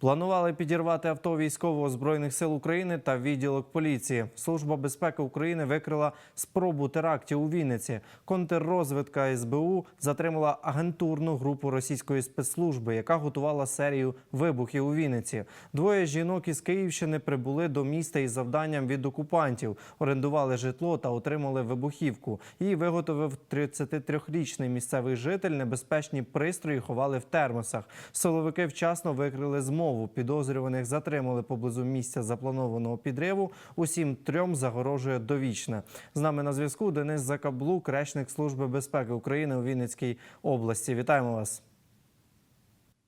Планували підірвати авто військового збройних сил України та відділок поліції. Служба безпеки України викрила спробу терактів у Вінниці. Контррозвідка СБУ затримала агентурну групу російської спецслужби, яка готувала серію вибухів у Вінниці. Двоє жінок із Київщини прибули до міста із завданням від окупантів, орендували житло та отримали вибухівку. Її виготовив 33-річний місцевий житель. Небезпечні пристрої ховали в термосах. Силовики вчасно викрили змову. Підозрюваних затримали поблизу місця запланованого підриву. Усім трьом загорожує довічне. З нами на зв'язку Денис Закаблук, речник Служби безпеки України у Вінницькій області. Вітаємо вас.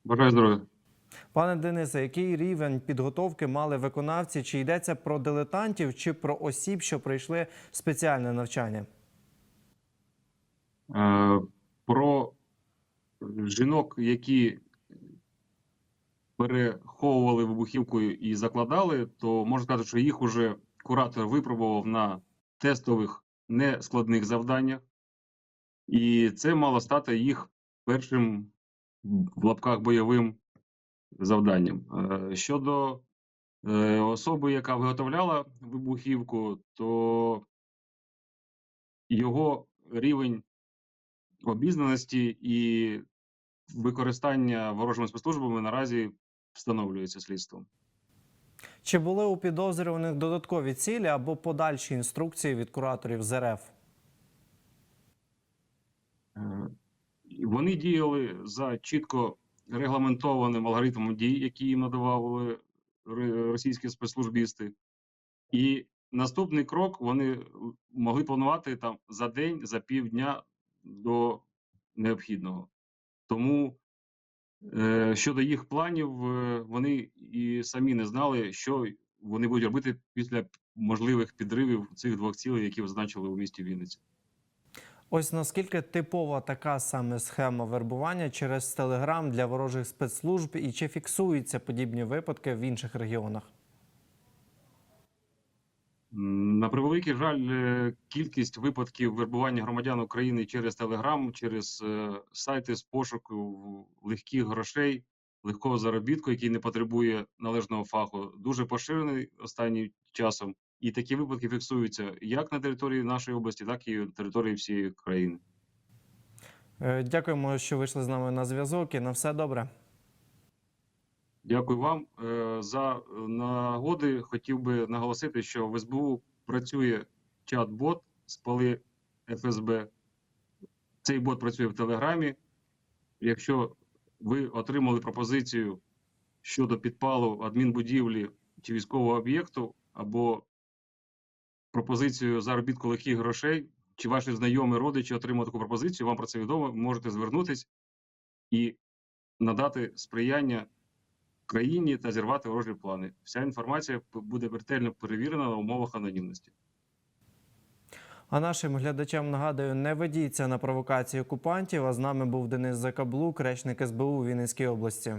Бажаю здоров'я. Пане Денисе, який рівень підготовки мали виконавці? Чи йдеться про дилетантів, чи про осіб, що пройшли спеціальне навчання? Е, Про жінок, які переховували вибухівку і закладали, то можна сказати, що їх уже куратор випробував на тестових нескладних завданнях, і це мало стати їх першим в лапках бойовим завданням. Е, Щодо е, особи, яка виготовляла вибухівку, то його рівень обізнаності і використання ворожими спецслужбами наразі встановлюється слідством. Чи були у підозрюваних додаткові цілі або подальші інструкції від кураторів з РФ? Е, Вони діяли за чітко регламентованим алгоритмом дій, які їм надавали російські спецслужбісти. І наступний крок вони могли планувати там за день, за півдня до необхідного. Тому щодо їх планів, е, вони і самі не знали, що вони будуть робити після можливих підривів цих двох цілей, які визначили у місті Вінниці. Ось наскільки типова така саме схема вербування через телеграм для ворожих спецслужб, і чи фіксуються подібні випадки в інших регіонах? На превеликий жаль, е, кількість випадків вербування громадян України через Телеграм, через е, сайти з пошуку легких грошей, легкого заробітку, який не потребує належного фаху, дуже поширений останнім часом. І такі випадки фіксуються як на території нашої області, так і на території всієї країни. Е, Дякуємо, що вийшли з нами на зв'язок. І на все добре. Дякую вам Е, за нагоди. Хотів би наголосити, що в СБУ працює чат-бот спали ФСБ. Цей бот працює в Телеграмі. Якщо ви отримали пропозицію щодо підпалу адмінбудівлі чи військового об'єкту, або пропозицію заробітку легких грошей, чи ваші знайомі родичі отримали таку пропозицію, вам про це відомо, можете звернутись і надати сприяння країні та зірвати ворожі плани. Вся інформація буде ретельно перевірена на умовах анонімності. А нашим глядачам нагадую, не ведіться на провокації окупантів. А з нами був Денис Закаблук, речник СБУ Вінницькій області.